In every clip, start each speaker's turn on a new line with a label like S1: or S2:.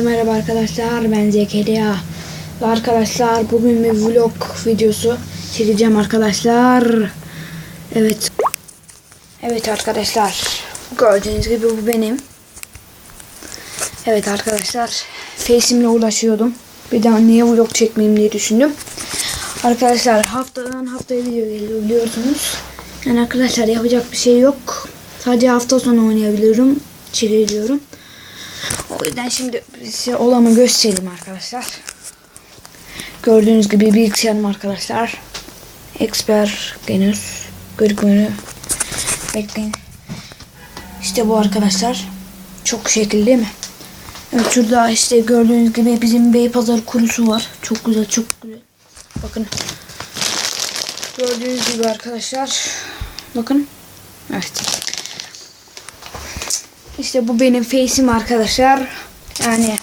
S1: Merhaba arkadaşlar ben Zekeriya. Arkadaşlar bugün bir vlog videosu çekeceğim arkadaşlar. Evet. Evet arkadaşlar gördüğünüz gibi bu benim. Evet arkadaşlar face'imle uğraşıyordum. Bir daha niye vlog çekmeyeyim diye düşündüm. Arkadaşlar haftadan haftaya video geliyor biliyorsunuz. Yani arkadaşlar yapacak bir şey yok. Sadece hafta sonu oynayabiliyorum çekiliyorum o yüzden şimdi size olanı göstereyim arkadaşlar. Gördüğünüz gibi bilgisayarım arkadaşlar. Expert Genus görünümü bekleyin. İşte bu arkadaşlar. Çok şekil değil mi? Evet şurada işte gördüğünüz gibi bizim Beypazarı kurusu var. Çok güzel çok güzel. Bakın. Gördüğünüz gibi arkadaşlar. Bakın. Evet. İşte bu benim face'im arkadaşlar. Yani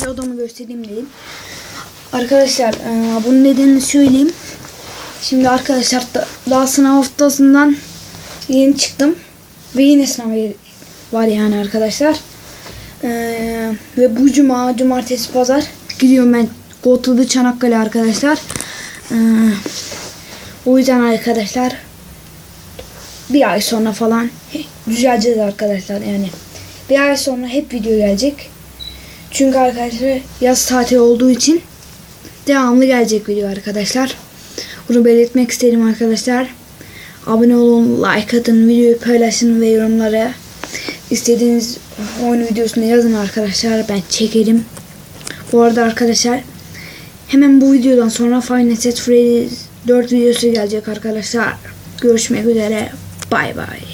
S1: bir odamı göstereyim dedim. Arkadaşlar e, bunun nedenini söyleyeyim. Şimdi arkadaşlar da- daha sınav haftasından yeni çıktım. Ve yine sınav var yani arkadaşlar. E, ve bu cuma, cumartesi, pazar gidiyorum ben Gotuldu Çanakkale arkadaşlar. E, o yüzden arkadaşlar bir ay sonra falan düzeleceğiz arkadaşlar yani. Bir ay sonra hep video gelecek. Çünkü arkadaşlar yaz tatili olduğu için devamlı gelecek video arkadaşlar. Bunu belirtmek isterim arkadaşlar. Abone olun, like atın, videoyu paylaşın ve yorumlara istediğiniz oyun videosunu yazın arkadaşlar. Ben çekerim. Bu arada arkadaşlar hemen bu videodan sonra Nights at Freddy's 4 videosu gelecek arkadaşlar. Görüşmek üzere. Bye bye.